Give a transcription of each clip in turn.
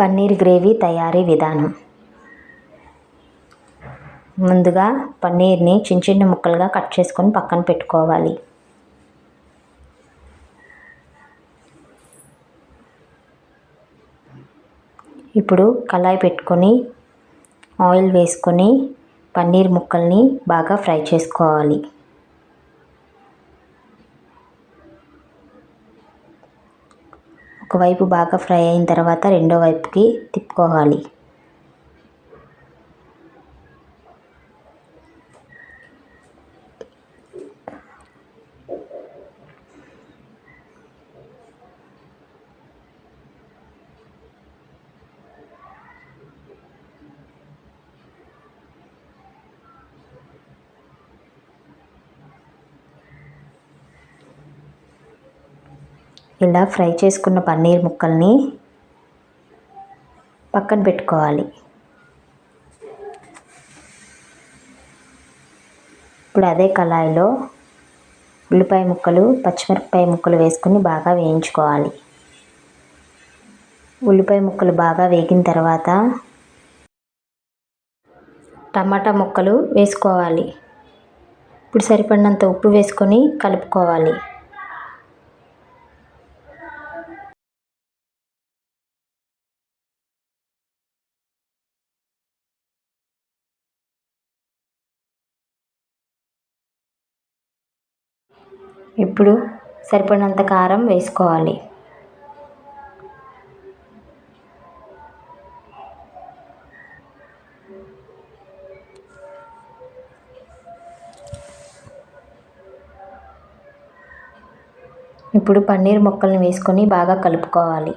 Paneer gravy తయారీ విధానం. ముందుగా పన్నీర్ని చిన్న చిన్న ముక్కలుగా కట్ చేసుకొని పక్కన పెట్టుకోవాలి. ఇప్పుడు కళాయి పెట్టుకొని ఆయిల్ వేసుకొని పన్నీర్ ముక్కల్ని బాగా ఫ్రై చేసుకోవాలి. ఒకవైపు బాగా ఫ్రై అయిన తర్వాత రెండో వైపుకి తిప్పుకోవాలి. ఇలా ఫ్రై చేసుకున్న పన్నీర్ ముక్కల్ని పక్కన పెట్టుకోవాలి. ఇప్పుడు అదే కళాయిలో ఉల్లిపాయ ముక్కలు పచ్చిమిరపకాయ ముక్కలు వేసుకొని బాగా వేయించుకోవాలి. ఉల్లిపాయ ముక్కలు బాగా వేగిన తర్వాత టమాటా ముక్కలు వేసుకోవాలి. ఇప్పుడు సరిపడినంత ఉప్పు వేసుకొని కలుపుకోవాలి. ఇప్పుడు సరిపడినంత కారం వేసుకోవాలి. ఇప్పుడు పన్నీర్ ముక్కల్ని వేసుకొని బాగా కలుపుకోవాలి.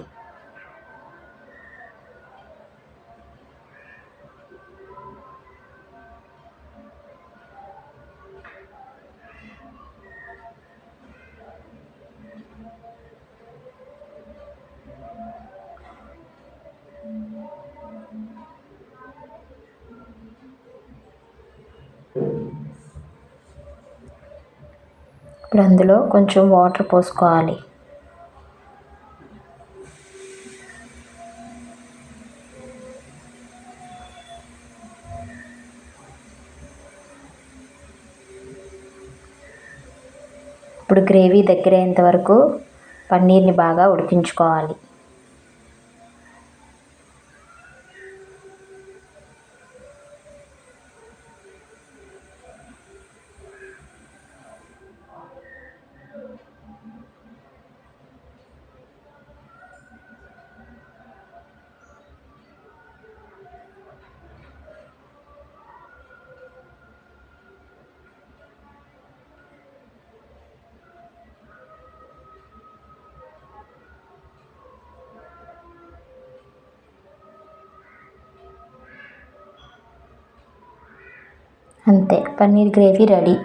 ఇప్పుడు అందులో కొంచెం వాటర్ పోసుకోవాలి. ఇప్పుడు గ్రేవీ దగ్గర వరకు పన్నీర్ని బాగా ఉడికించుకోవాలి. అంతే పన్నీర్ గ్రేవీ రెడీ.